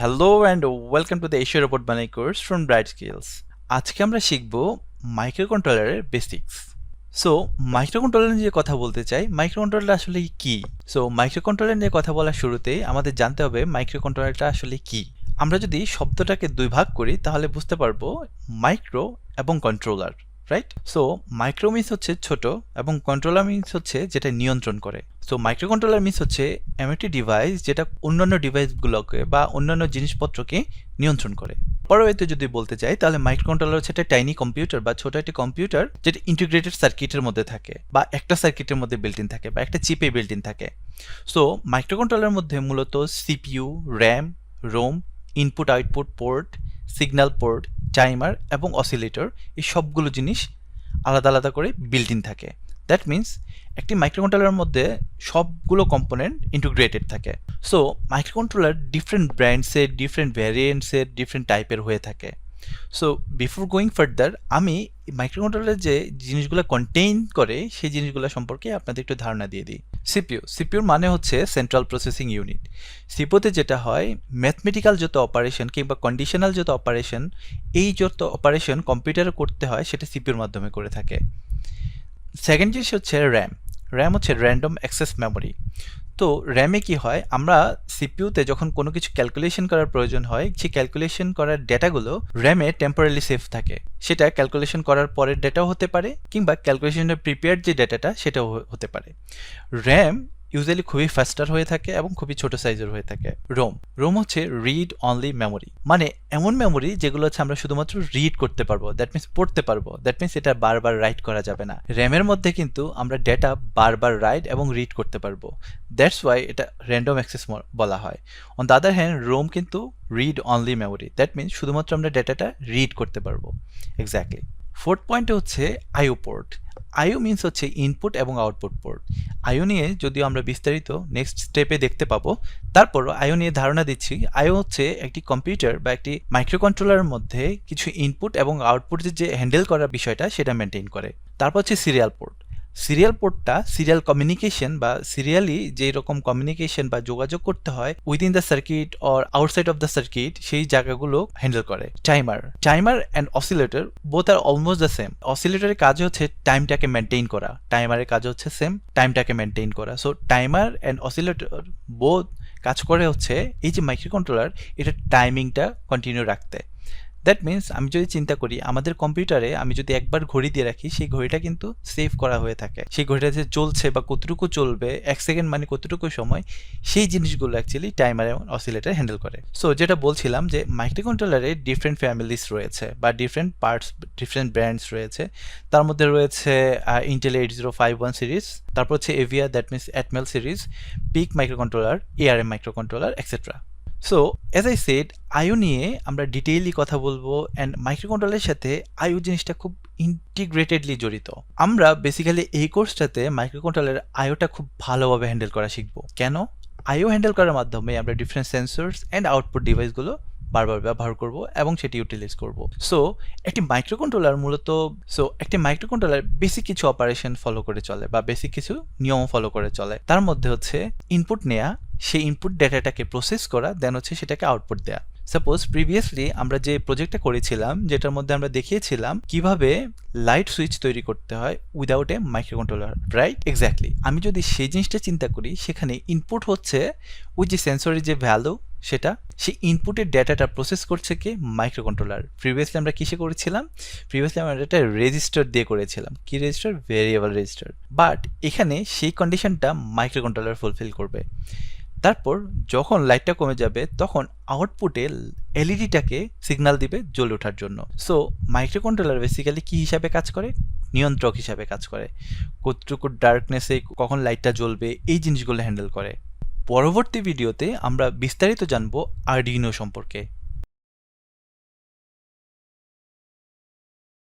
Hello and welcome to the Asia robot বানাই course from bright skills আজকে আমরা শিখব মাইক্রো কন্ট্রোলারের বেসিক্স সো মাইক্রো কন্ট্রোলার নিয়ে কথা বলতে চাই মাইক্রো কন্ট্রোলার আসলে কি? সো মাইক্রো কন্ট্রোলার নিয়ে কথা বলার শুরুতেই আমাদের জানতে হবে মাইক্রো কন্ট্রোলারটা আসলে কি? আমরা যদি শব্দটাকে দুই ভাগ করি, তাহলে বুঝতে পারব মাইক্রো এবং controller right so micro means হচ্ছে ছোট এবং কন্ট্রোলার মিনস হচ্ছে যেটা নিয়ন্ত্রণ করে। সো মাইক্রো কন্ট্রোলার মিনস হচ্ছে এমন একটি ডিভাইস যেটা অন্যান্য ডিভাইসগুলোকে বা অন্যান্য জিনিসপত্রকে নিয়ন্ত্রণ করে। পরবর্তীতে যদি বলতে চাই তাহলে মাইক্রো কন্ট্রোলার হচ্ছে একটা টাইনি কম্পিউটার বা ছোট একটি কম্পিউটার যেটা ইন্টিগ্রেটেড সার্কিটের মধ্যে থাকে বা একটা সার্কিটের মধ্যে বিল্ট ইন থাকে বা একটা চিপে বিল্ট ইন থাকে। সো মাইক্রো কন্ট্রোলারের মধ্যে মূলত CPU RAM ROM input output port signal port timer এবং অসিলেটর, এই সবগুলো জিনিস আলাদা আলাদা করে বিল্ট ইন থাকে। দ্যাট মিন্স একটি মাইক্রোকন্ট্রোলারের মধ্যে সবগুলো কম্পোনেন্ট ইন্টিগ্রেটেড থাকে। সো মাইক্রোকন্ট্রোলার ডিফারেন্ট ব্র্যান্ডসের ডিফারেন্ট ভ্যারিয়েন্টসের ডিফারেন্ট টাইপের হয়ে থাকে। সো বিফোর গোয়িং ফার্দার আমি মাইক্রোকন্ট্রোলার যে জিনিসগুলো কন্টেইন করে, সেই জিনিসগুলো সম্পর্কে আপনাদের একটু ধারণা দিয়ে দিই। সিপিইউ সিপিইউর মানে হচ্ছে সেন্ট্রাল প্রসেসিং ইউনিট সিপিওতে যেটা হয় ম্যাথমেটিক্যাল যত অপারেশন কিংবা কন্ডিশনাল যত অপারেশন এই যত অপারেশন কম্পিউটারে করতে হয়, সেটা সিপিউর মাধ্যমে করে থাকে। সেকেন্ড জিনিস হচ্ছে র্যাম র্যাম হচ্ছে র্যান্ডম অ্যাক্সেস মেমোরি তো র্যামে কি হয়? আমরা সিপিউতে যখন কোনো কিছু ক্যালকুলেশন করার প্রয়োজন হয়, সেই ক্যালকুলেশন করার ডেটাগুলো র্যামে টেম্পোরারি সেভ থাকে। সেটা ক্যালকুলেশন করার পরের ডেটাও হতে পারে, কিংবা ক্যালকুলেশনের প্রিপেয়ার্ড যে ডেটাটা সেটাও হতে পারে। র্যাম ইউজুয়ালি খুবই ফাস্টার হয়ে থাকে এবং খুবই ছোট সাইজের হয়ে থাকে। রোম রোম হচ্ছে রিড অনলি মেমোরি মানে এমন মেমোরি যেগুলো হচ্ছে আমরা শুধুমাত্র রিড করতে পারব। দ্যাট মিনস পড়তে পারব। দ্যাট মিনস এটা বারবার রাইট করা যাবে না। র্যামের মধ্যে কিন্তু আমরা ডেটা বারবার রাইট এবং রিড করতে পারব। দ্যাটস ওয়াই এটা র্যান্ডম অ্যাক্সেস বলা হয়। On the other hand ROM কিন্তু read only memory that means শুধুমাত্র আমরা ডেটাটা রিড করতে পারব। এক্স্যাক্টলি ফোর্থ পয়েন্টে হচ্ছে আইও পোর্ট আইও মিনস হচ্ছে ইনপুট এবং আউটপুট পোর্ট আইও নিয়ে যদিও আমরা বিস্তারিত নেক্সট স্টেপে দেখতে পাবো তারপর আইও নিয়ে ধারণা দিচ্ছি, আইও হচ্ছে একটি কম্পিউটার বা একটি মাইক্রো কন্ট্রোলারের মধ্যে কিছু ইনপুট এবং আউটপুট যে হ্যান্ডেল করার বিষয়টা সেটা মেনটেন করে। তারপর হচ্ছে সিরিয়াল পোর্ট সিরিয়াল পোর্টটা সিরিয়াল কমিউনিকেশন বা সিরিয়ালি যে রকম কমিউনিকেশন বা যোগাযোগ করতে হয় within the circuit or outside of the circuit সেই জায়গাগুলো হ্যান্ডেল করে। Timer timer and oscillator both R almost the same অসিলেটরের কাজ হচ্ছে টাইমটাকে মেনটেন করা। টাইমারের কাজ হচ্ছে সেম টাইমটাকে মেনটেন করা। So timer and oscillator both কাজ করে হচ্ছে এই যে মাইক্রো কন্ট্রোলার এটা টাইমিংটা কন্টিনিউ রাখতে। দ্যাট মিন্স আমি যদি চিন্তা করি, আমাদের কম্পিউটারে আমি যদি একবার ঘড়ি দিয়ে রাখি, সেই ঘড়িটা কিন্তু সেভ করা হয়ে থাকে। সেই ঘড়িটা যে চলছে বা কতটুকু চলবে, এক সেকেন্ড মানে কতটুকু সময়, সেই জিনিসগুলো অ্যাকচুয়ালি টাইমার এবং অসিলেটার হ্যান্ডেল করে। সো যেটা বলছিলাম যে মাইক্রো কন্ট্রোলারে ডিফারেন্ট ফ্যামিলিস রয়েছে বা ডিফারেন্ট পার্টস ডিফারেন্ট ব্র্যান্ডস রয়েছে। তার মধ্যে রয়েছে Intel eight zero five one series তারপর হচ্ছে AVR that means Atmel series PIC micro controller ARM micro controller etcetera so as I said আয়ু নিয়ে আমরা ডিটেইলি কথা বলব অ্যান্ড মাইক্রোকন্ট্রোলের সাথে আয়ু জিনিসটা খুব ইন্টিগ্রেটেডলি জড়িত। আমরা বেসিক্যালি এই কোর্সটাতে মাইক্রোকন্ট্রোলের আয়োটা খুব ভালোভাবে হ্যান্ডেল করা শিখব। কেন? আইও হ্যান্ডেল করার মাধ্যমে আমরা ডিফারেন্ট সেন্সর্স অ্যান্ড আউটপুট ডিভাইসগুলো বারবার ব্যবহার করব এবং সেটি ইউটিলাইজ করব। সো একটি মাইক্রোকন্ট্রোলার মূলত সো একটি মাইক্রোকন্ট্রোলার বেসিক কিছু অপারেশন ফলো করে চলে বা বেসিক কিছু নিয়ম ফলো করে চলে। তার মধ্যে হচ্ছে ইনপুট নেয়া, সেই ইনপুট ডেটাটাকে প্রসেস করা দেন হচ্ছে সেটাকে আউটপুট দেয়া। সাপোজ প্রিভিয়াসলি আমরা যে প্রজেক্টটা করেছিলাম, যেটার মধ্যে আমরা দেখিয়েছিলাম কীভাবে লাইট সুইচ তৈরি করতে হয় without a microcontroller right exactly আমি যদি সেই জিনিসটা চিন্তা করি, সেখানে ইনপুট হচ্ছে ওই যে সেন্সরের যে ভ্যালু সেটা সেই ইনপুটের ডেটাটা প্রসেস করছে কি? মাইক্রো কন্ট্রোলার প্রিভিয়াসলি আমরা কিসে করেছিলাম? প্রিভিয়াসলি আমরা এটা রেজিস্টার দিয়ে করেছিলাম। কি রেজিস্টার ভেরিয়েবল রেজিস্টার বাট এখানে সেই কন্ডিশনটা মাইক্রো কন্ট্রোলার ফুলফিল করবে। তারপর যখন লাইটটা কমে যাবে, তখন আউটপুটে এলইডিটাকে সিগনাল দিবে জ্বলে ওঠার জন্য। সো মাইক্রো কন্ট্রোলার বেসিক্যালি কী হিসাবে কাজ করে? নিয়ন্ত্রক হিসাবে কাজ করে। কতটুকু ডার্কনেসে কখন লাইটটা জ্বলবে? এই জিনিসগুলো হ্যান্ডেল করে। পরবর্তী ভিডিওতে আমরা বিস্তারিত জানব আরডিনো সম্পর্কে।